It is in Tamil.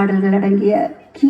பாடல்கள் அடங்கிய கீ